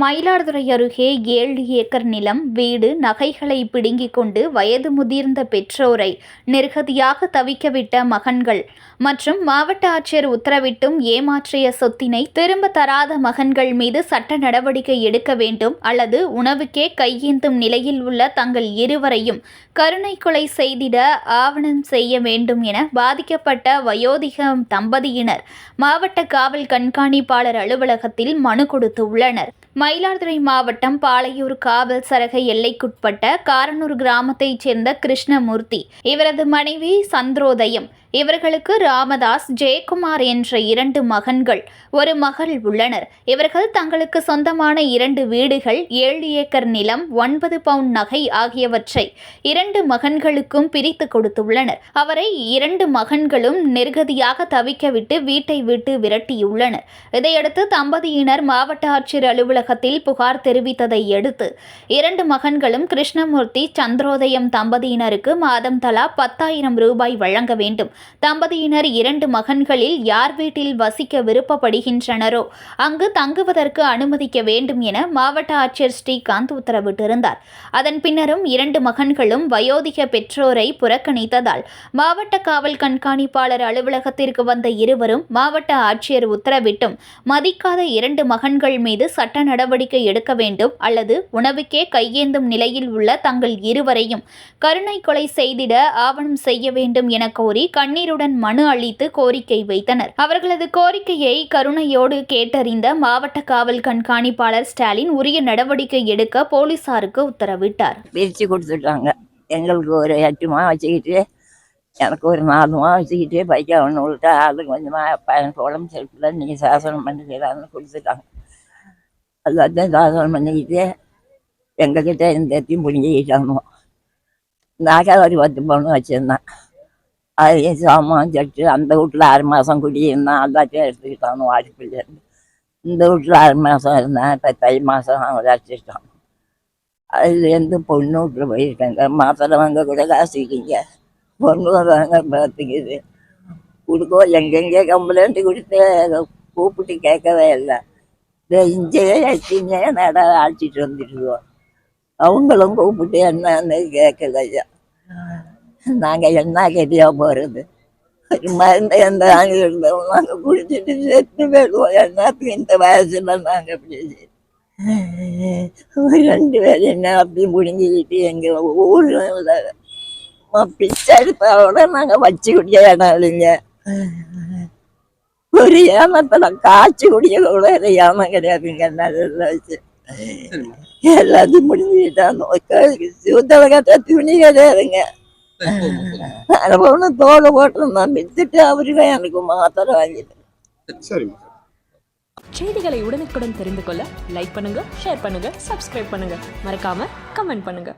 மயிலாடுதுறை அருகே ஏழு ஏக்கர் நிலம் வீடு நகைகளை பிடுங்கிக் கொண்டு வயது முதிர்ந்த பெற்றோரை நிர்கதியாக தவிக்கவிட்ட மகன்கள் மற்றும் மாவட்ட ஆட்சியர் உத்தரவிட்டும் ஏமாற்றிய சொத்தினை திரும்ப தராத மகன்கள் மீது சட்ட நடவடிக்கை எடுக்க வேண்டும் அல்லது உணவுக்கே கையேந்தும் நிலையில் உள்ள தங்கள் இருவரையும் கருணை கொலை செய்திட ஆவணம் செய்ய வேண்டும் என பாதிக்கப்பட்ட வயோதிக தம்பதியினர் மாவட்ட காவல் கண்காணிப்பாளர் அலுவலகத்தில் மனு கொடுத்துள்ளனர். மயிலாடுதுறை மாவட்டம் பாளையூர் காவல் சரக எல்லைக்குட்பட்ட காரனூர் கிராமத்தைச் சேர்ந்த கிருஷ்ணமூர்த்தி. இவரது மனைவி சந்திரோதயம். இவர்களுக்கு ராமதாஸ் ஜெயக்குமார் என்ற இரண்டு மகன்கள் ஒரு மகள் உள்ளனர். இவர்கள் தங்களுக்கு சொந்தமான இரண்டு வீடுகள் ஏழு ஏக்கர் நிலம் ஒன்பது பவுண்ட் நகை ஆகியவற்றை இரண்டு மகன்களுக்கும் பிரித்து கொடுத்துள்ளனர். அவரை இரண்டு மகன்களும் நிர்கதியாக தவிக்கவிட்டு வீட்டை விட்டு விரட்டியுள்ளனர். இதையடுத்து தம்பதியினர் மாவட்ட ஆட்சியர் அலுவலகத்தில் புகார் தெரிவித்ததை அடுத்து இரண்டு மகன்களும் கிருஷ்ணமூர்த்தி சந்திரோதயம் தம்பதியினருக்கு மாதம் தலா பத்தாயிரம் ரூபாய் வழங்க வேண்டும். தம்பதியினர் இரண்டு மகன்களில் யார் வீட்டில் வசிக்க விருப்பப்படுகின்றனரோ அங்கு தங்குவதற்கு அனுமதிக்க வேண்டும் என மாவட்ட ஆட்சியர் ஸ்ரீகாந்த் உத்தரவிட்டிருந்தார். அதன் பின்னரும் இரண்டு மகன்களும் வயோதிக பெற்றோரை புறக்கணித்ததால் மாவட்ட காவல் கண்காணிப்பாளர் அலுவலகத்திற்கு வந்த இருவரும் மாவட்ட ஆட்சியர் உத்தரவிட்டும் மதிக்காத இரண்டு மகன்கள் மீது சட்ட நடவடிக்கை எடுக்க வேண்டும் அல்லது உணவுக்கே கையேந்தும் நிலையில் உள்ள தங்கள் இருவரையும் கருணை கொலை செய்திட ஆவணம் செய்ய வேண்டும் என கோரி கண்ணீருடன் மனு அளித்து கோரிக்கை வைத்தனர். அவர்களது கோரிக்கையை கருணையோடு கேட்டறிந்த மாவட்ட காவல் கண்காணிப்பாளர் ஸ்டாலின் உரிய நடவடிக்கை எடுக்க போலீசாருக்கு உத்தரவிட்டார். பிரித்து கொடுத்துட்டாங்க. எங்களுக்கு ஒரு எட்டுமா வச்சுக்கிட்டு எனக்கு ஒரு நாலு வச்சுக்கிட்டு பைக்க ஒன்று விட்டா அது கொஞ்சமாக பையனுக்கு உடம்பு சரியில்லை நீங்கள் சாசனம் பண்ணிக்கிறான்னு கொடுத்துட்டாங்க. எல்லாத்தையும் சாசனம் பண்ணிக்கிட்டு எங்ககிட்ட இந்த எத்தையும் பிடிங்கிக்கிட்டாங்க நாக்காவது ஒரு பத்து பவுன் வச்சுருந்தேன். அதையும் சாமான் சட்டு அந்த வீட்டில் ஆறு மாதம் குடியிருந்தேன் எல்லாத்தையும் எடுத்துக்கிட்டாங்க வாடிப்பிள்ளைருந்து இந்த வீட்டில் ஆறு மாதம் இருந்தேன் இப்போ தை மாதம் அவங்க அதுலேருந்து பொண்ணு வீட்டில் போயிருக்காங்க மாத்திரவங்க கூட காசுக்கிங்க பொண்ணு வாங்க பார்த்துக்குது கொடுக்கோ எங்கெங்கே கம்ப்ளைண்ட் கொடுத்து கூப்பிட்டு கேட்கவே இல்லை இஞ்சையே அடிச்சிங்க நட அழைச்சிட்டு வந்துட்டுருவோம் அவங்களும் கூப்பிட்டு என்னன்னு கேட்கலையா நாங்கள் என்ன கெட்டியா போகிறது ஒரு மருந்து எந்த நாங்கள் இருந்தோம் நாங்கள் குடிச்சிட்டு செத்து போயிடுவோம். என்னத்துக்கு இந்த வயசுல நாங்கள் இப்படி ரெண்டு பேரும் என்ன அப்படி முடிஞ்சுக்கிட்டு எங்கள் ஊரில் பிச்சை எடுத்தோட நாங்கள் வச்சு குடிய இடம் இல்லைங்க. ஒரு ஏமத்தில் காய்ச்சி குடிய கூட ஏமம் கிடையாதுங்க. நல்ல வச்சு. எல்லாத்தையும் முடிஞ்சுக்கிட்டாங்க சூத்தலகத்தை துணி கிடையாதுங்க. அதை ஒன்று தோலை போட்டிருந்தான் வித்துட்டு அவருக்கு எனக்கு மாத்திரை வாங்கிட்டு. சரிம்மா செய்திகளை உடனுக்குடன் தெரிந்து கொள்ள லைக் பண்ணுங்க ஷேர் பண்ணுங்க சப்ஸ்கிரைப் பண்ணுங்க. மறக்காம கமெண்ட் பண்ணுங்க.